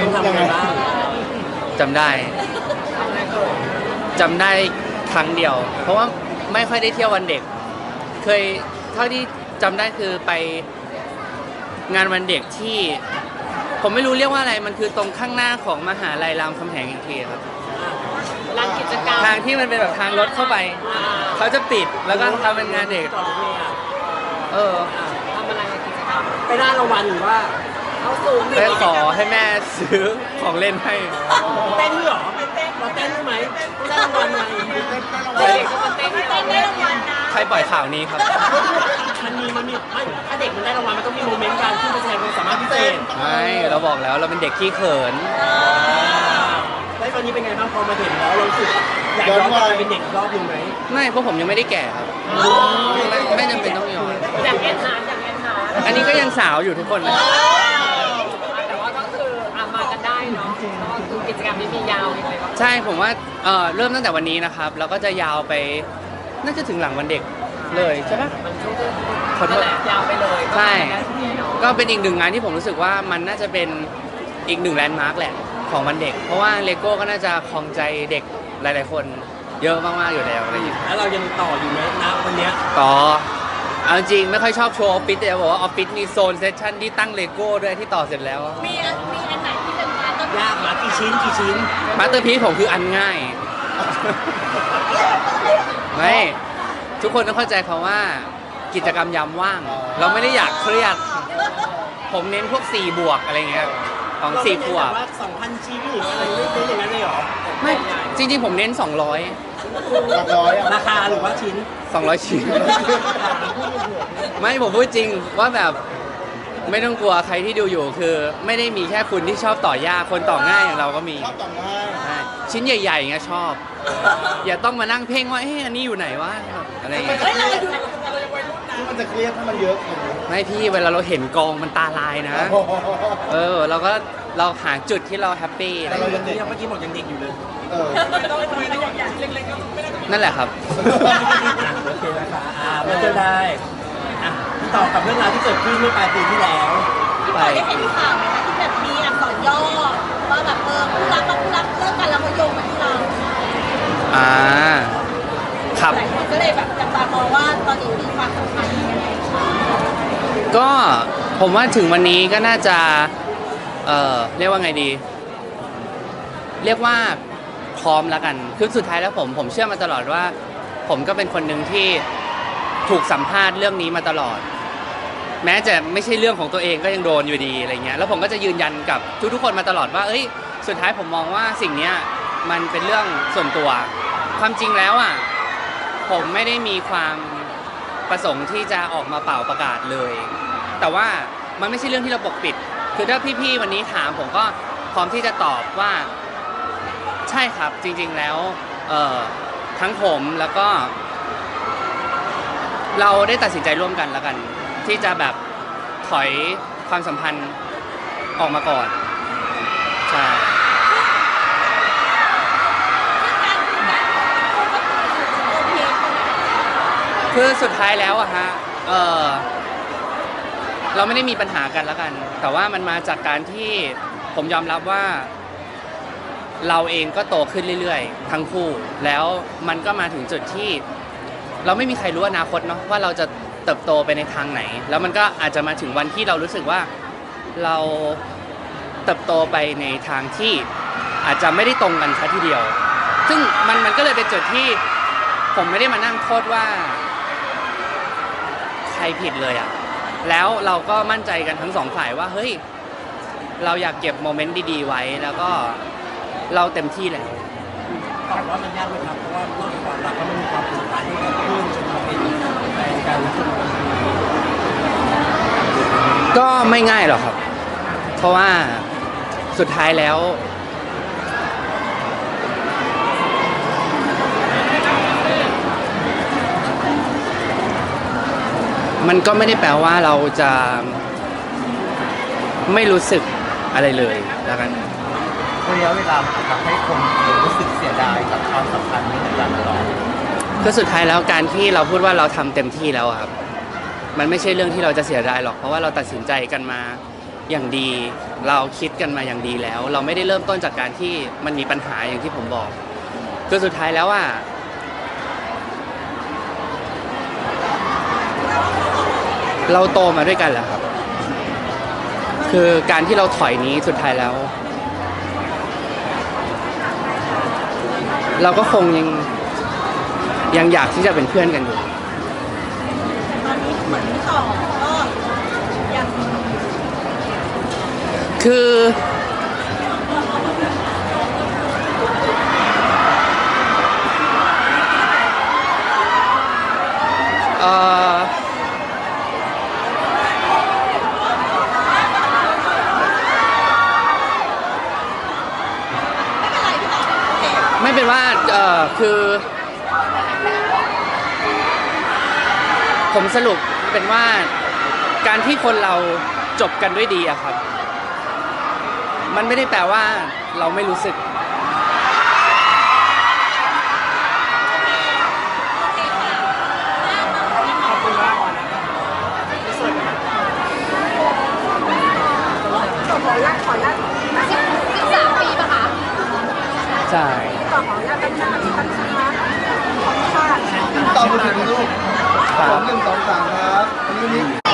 มนต์ยังไงบ้างจำได้จำได้ครั้งเดียว เพราะว่าไม่ค่อยได้เที่ยววันเด็ก เคยเท่าที่จำได้คือไปงานวันเด็กที่ ผมไม่รู้เรียกว่าอะไรมันคือตรงข้างหน้าของมหาลัยรามคำแหงอีกทีครับ ร้านกิจกรรมทางที่มันเป็นแบบทางรถเข้าไป อ่าเขาจะปิดแล้วก็ทำเป็นงานเด็ก จอดรถเมล์อะเอออ่าทำอะไรกิจกรรมไปได้รางวัลหรือว่า เขาสูงได้ขอให้แม่ซื้อของเล่นให้ เต้นด้วยเหรอเราเต้นด้วยไหมได้รางวัลไงเด็กก็มาเต้นเต้นได้รางวัลนะใครปล่อยข่าวนี้ครับ มันมีมันมีไม่ถ้าเด็กมันได้รางวัลมันต้องมีโมเมนต์การขึ้นไปแสดงความสามารถพิเศษไม่เราบอกแล้วเราเป็นเด็กขี้เขินแล้วตอนนี้เป็นไงบ้างพอมาเห็นแล้วเรารู้สึกอยากย้อนกลับไปเป็นเด็กอีกรอบหนึ่งไหมไม่เพราะผมยังไม่ได้แก่ครับไม่ไม่จำเป็นต้องย้อนอยากเล่นหาอยากเล่นหาอันนี้ก็ยังสาวอยู่ทุกคนนะ ใช่ผมว่าเอ่อเริ่มตั้งแต่วันนี้นะครับแล้วก็จะยาวไปน่าจะถึงหลังวันเด็กเลยใช่ปะ มันช่วงที่ขอโทษนั่นแหละยาวไปเลยใช่ก็มากันได้ทีเนาะก็เป็นอีกหนึ่งงานที่ผมรู้สึกว่ามันน่าจะเป็นอีกหนึ่งแลนด์มาร์กแหละของวันเด็ก เพราะว่าเลโก้ก็น่าจะคลองใจเด็กหลาย ๆ คนเยอะมากๆอยู่แล้วอะไรอย่างเงี้ย แล้วเรายังต่ออยู่ไหมนะวันเนี้ยต่อเอาจริงไม่ค่อยชอบโชว์ออฟฟิศแต่จะบอกว่าออฟฟิศมีโซนเซสชั่นที่ตั้งเลโก้ด้วยที่ต่อเสร็จแล้ว มีอันมี ยากมากี่ชิ้นกี่ชิ้นมาสเตอร์พีซผมคืออันง่าย ไม่ทุกคนต้องเข้าใจคำว่ากิจกรรมยามว่าง เราไม่ได้อยากเครียด ผมเน้นพวก 4 บวกอะไรเงี้ยของเราไม่4ขได้วแบบบว่าสองพันชิ้นหรืออะไรไม่ได้อย่างนั้นเลยเหรอไม่จริงๆ ผมเน้น 200ราคาหรือว่าชิ้น200 ชิ้น ไม่ผมพูดจริงว่าแบบ ไม่ต้องกลัวใครที่ดูอยู่คือ ไม่ได้มีแค่คุณที่ชอบต่อยากคนต่อง่ายอย่างเราก็มีชอบต่อง่ายใช่ชิ้นใหญ่ๆอย่างเงี้ยชอบ อย่าต้องมานั่งเพ่งว่าเอ๊ะอันนี้อยู่ไหนวะอะไรอย่างเงี้ยเฮ้ยเราอยู่ที่มันจะเครียดถ้ามันเยอะอย่างนี้ไม่พี่เวลาเราเห็นกองมันตาลายนะ เออเราก็เราหาจุดที่เราแฮปปี้อะไรแต่อย่างเราเงี้ยยังเด็กเนี่ยเมื่อกี้บอกยังเด็กอยู่เลยเออนั่นแหละครับอะโอเคนะคะอ่ามันจะได้อะ ต่อกับเรื่องราวที่เกิดขึ้นเมื่อปลายปีที่แล้ว พี่บอยได้เห็นข่าวไหมคะที่แบบมีอักษรย่อว่าแบบเออผู้รักกับผู้รักเลิกกันแล้วเขาโยงมาที่เราอ่าครับ หลายคนก็เลยแบบจับตามองว่าตอนนี้มีความสัมพันธ์ยังไงก็ผมว่าถึงวันนี้ก็น่าจะ เอ่อเรียกว่าไงดี เรียกว่าพร้อมแล้วกัน คือสุดท้ายแล้วผมผมเชื่อมาตลอดว่า ผมก็เป็นคนหนึ่งที่ถูกสัมภาษณ์เรื่องนี้มาตลอด แม้จะไม่ใช่เรื่องของตัวเองก็ยังโดนอยู่ดีอะไรเงี้ยแล้วผมก็จะยืนยันกับทุกๆคนมาตลอดว่าเอ้ยสุดท้ายผมมองว่าสิ่งเนี้ยมันเป็นเรื่องส่วนตัว ความจริงแล้วอะผมไม่ได้มีความประสงค์ที่จะออกมาเป่าประกาศเลย แต่ว่ามันไม่ใช่เรื่องที่เราปกปิด คือถ้าพี่ๆวันนี้ถามผมก็พร้อมที่จะตอบว่า ใช่ครับจริง ๆแล้วเอ่อทั้งผมแล้วก็ เราได้ตัดสินใจร่วมกันแล้วกัน ที่จะแบบถอยความสัมพันธ์ออกมาก่อนใช่เคคือสุดท้ายแล้วอะฮะเออเราไม่ได้มีปัญหากันแล้วกัน แต่ว่ามันมาจากการที่ผมยอมรับว่า เราเองก็โตขึ้นเรื่อยๆ ทั้งคู่ แล้วมันก็มาถึงจุดที่ เราไม่มีใครรู้อนาคตเนาะว่าเราจะ ติบโตไปในทางไหน แล้วมันก็อาจจะมาถึงวันที่เรารู้สึกว่าเราเติบโตไปในทางที่อาจจะไม่ได้ตรงกันซะทีเดียว ซึ่งมันมันก็เลยเป็นจุดที่ผมไม่ได้มานั่งโทษว่าใครผิดเลยอะ่ะ แล้วเราก็มั่นใจกันทั้งสองฝ่ายว่าเฮ้ยเราอยากเก็บโมเมนต์ดีๆไว้แล้วก็เราเต็มที่แล้วตอบว่ามันยากไหมครับเพราะว่าเรื่องความรักก็มันมีความผูกพันที่เกิดขึ้นจนมาเป็นแฟนกันแล้วจนมาเป็น ก็ไม่ง่ายหรอกครับ เพราะว่าสุดท้ายแล้ว มันก็ไม่ได้แปลว่าเราจะไม่รู้สึกอะไรเลยแล้วกันระยะเวลามันทำให้คนรู้สึกเสียดายกับความสัมพันธ์นี้เหมือนกันตลอดก็สุดท้ายแล้วการที่เราพูดว่าเราทำเต็มที่แล้วอะครับ มันไม่ใช่เรื่องที่เราจะเสียดายหรอก เพราะว่าเราตัดสินใจกันมาอย่างดี เราคิดกันมาอย่างดีแล้ว เราไม่ได้เริ่มต้นจากการที่มันมีปัญหาอย่างที่ผมบอกคือสุดท้ายแล้วอะเราโตมาด้วยกันแหละครับ คือการที่เราถอยนี้สุดท้ายแล้ว เราก็คงยังยังอยากที่จะเป็นเพื่อนกันอยู่ เหมือนต่อก็ยังคือ เอ่อไม่เป็นไรพี่ต่อโอเคไม่เป็นว่าเอ่อ คือ ผมสรุป เป็นว่าการที่คนเราจบกันด้วยดีอะครับ มันไม่ได้แปลว่าเราไม่รู้สึก ขออนุญาตขออนุญาตสิบสามปีป่ะคะใช่ต่อขออนุญาตตั้งชื่อตั้งชื่อนะขอบคุณค่ะตอบมือถือลูก สองหนึ่งสองสามครับอันนี้